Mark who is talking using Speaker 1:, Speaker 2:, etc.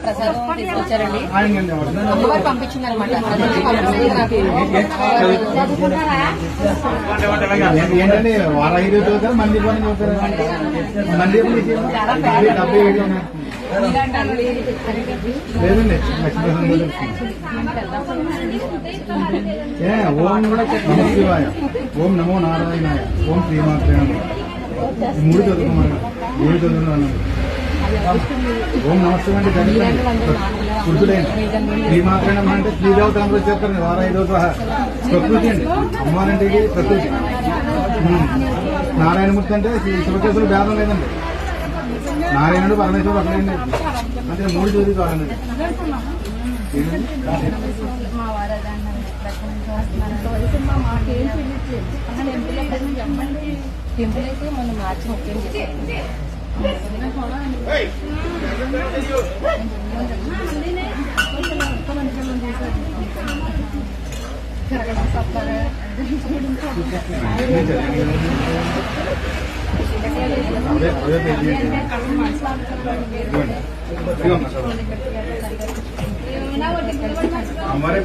Speaker 1: ప్రసాదం తీసుకొచ్చారండి.
Speaker 2: ఆయనండి ఎవరు?
Speaker 1: అమ్మవారు పంపించింది అనమాట
Speaker 2: ఏంటంటే వారం ఐదు చదువుతారు మంది పని చదువుతారు మంది? డెబ్బై ఏడు. లేదండి ఓం కూడా నమ శివాయ. ఓం నమో నారాయణాయ. ఓం శ్రీమాత్రే నమః. ఈ మూడు చదువుకున్నాను మూడు చదువుకున్నాను ఓం నమస్తే పురుషుడైన శ్రీమాత్రే నమః అంటే శ్రీదేవతలంలో చెప్తారు వారం ఐదో ప్రకృతి అండి. అమ్మవారంటే ఇది ప్రకృతి. నారాయణమూర్తి అంటే శి- శివకేశులు భేదం లేదండి. నారాయణుడు పరమేశ్వరుడు ఒకటండి అంటే మూడు చదువు కావాలండి.
Speaker 1: టెంపుల్ అయితే మనం మార్చి ముఖ్యం
Speaker 2: हमारे